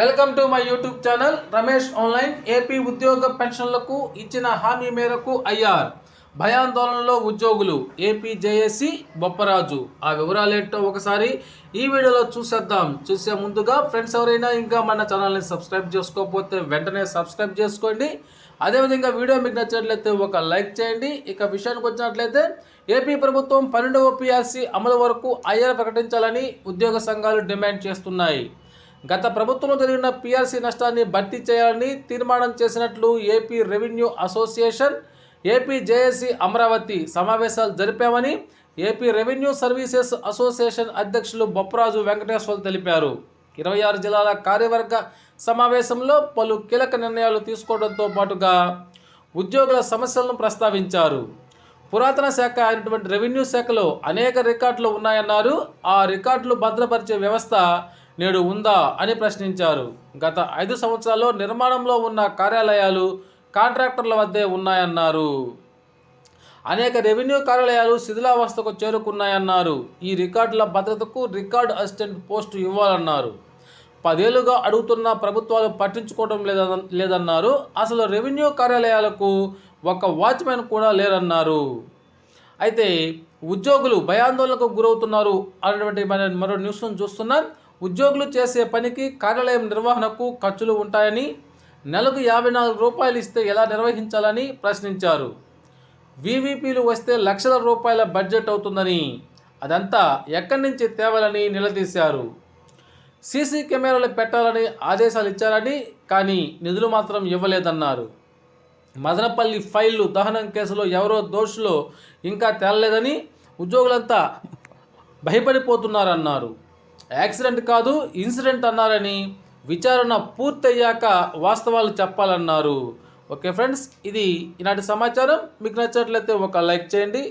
Welcome to my YouTube channel Ramesh online. AP ఉద్యోగ పెన్షన్లకు ఇచ్చిన హామీ మేరకు ఐఆర్. భయాందోళనలో ఉద్యోగులు ఏపీ జేఏసీ బొప్పరాజు. ఆ వివరాలు ఏంటో ఒకసారి ఈ వీడియోలో చూసేద్దాం. చూసే ముందుగా ఫ్రెండ్స్ ఎవరైనా ఇంకా మన ఛానల్ని సబ్స్క్రైబ్ చేసుకోకపోతే వెంటనే సబ్స్క్రైబ్ చేసుకోండి. అదేవిధంగా వీడియో మీకు నచ్చినట్లయితే ఒక లైక్ చేయండి. ఇక విషయానికి వచ్చినట్లయితే ఏపీ ప్రభుత్వం పన్నెండవ పిఆర్సీ అమలు వరకు ఐఆర్ ప్రకటించాలని ఉద్యోగ సంఘాలు డిమాండ్ చేస్తున్నాయి. గత ప్రభుత్వంలో జరిగిన పీఆర్సీ నష్టాన్ని భర్తీ చేయాలని తీర్మానం చేసినట్లు AP revenue association AP JAC Amaravati సమావేశాలు జరిపామని ఏపీ రెవెన్యూ సర్వీసెస్ అసోసియేషన్ అధ్యక్షులు బొప్పరాజు వెంకటేశ్వర్ తెలిపారు. ఇరవై ఆరు జిల్లాల కార్యవర్గ సమావేశంలో పలు కీలక నిర్ణయాలు తీసుకోవడంతో పాటుగా ఉద్యోగుల సమస్యలను ప్రస్తావించారు. పురాతన శాఖ అయినటువంటి రెవెన్యూ శాఖలో అనేక రికార్డులు ఉన్నాయన్నారు. ఆ రికార్డులు భద్రపరిచే వ్యవస్థ నేడు ఉందా అని ప్రశ్నించారు. గత ఐదు సంవత్సరాల్లో నిర్మాణంలో ఉన్న కార్యాలయాలు కాంట్రాక్టర్ల వద్దే ఉన్నాయన్నారు. అనేక రెవెన్యూ కార్యాలయాలు శిథిలావస్థకు చేరుకున్నాయన్నారు. ఈ రికార్డుల భద్రతకు రికార్డ్ అసిస్టెంట్ పోస్టు ఇవ్వాలన్నారు. పదేళ్ళుగా అడుగుతున్న ప్రభుత్వాలు పట్టించుకోవడం లేద లేదన్నారు. అసలు రెవెన్యూ కార్యాలయాలకు ఒక వాచ్మెన్ కూడా లేరన్నారు. అయితే ఉద్యోగులు భయాందోళనకు గురవుతున్నారు అనేటువంటి మన మరో న్యూస్ను చూస్తున్నాం. ఉద్యోగులు చేసే పనికి కార్యాలయం నిర్వహణకు ఖర్చులు ఉంటాయని నెలకు యాభై నాలుగు రూపాయలు ఇస్తే ఎలా నిర్వహించాలని ప్రశ్నించారు. వీవీపీలు వస్తే లక్షల రూపాయల బడ్జెట్ అవుతుందని అదంతా ఎక్కడి నుంచి తేవాలని నిలదీశారు. సీసీ కెమెరాలు పెట్టాలని ఆదేశాలు ఇచ్చారని కానీ నిధులు మాత్రం ఇవ్వలేదన్నారు. మదనపల్లి ఫైళ్ళు దహనం కేసులో ఎవరో దోషులో ఇంకా తేలలేదని ఉద్యోగులంతా భయపడిపోతున్నారన్నారు. యాక్సిడెంట్ కాదు ఇన్సిడెంట్ అన్నారని విచారణ పూర్తయ్యాక వాస్తవాలు చెప్పాలన్నారు. ఓకే ఫ్రెండ్స్ ఇది ఈనాటి సమాచారం. మీకు నచ్చినట్లయితే ఒక లైక్ చేయండి.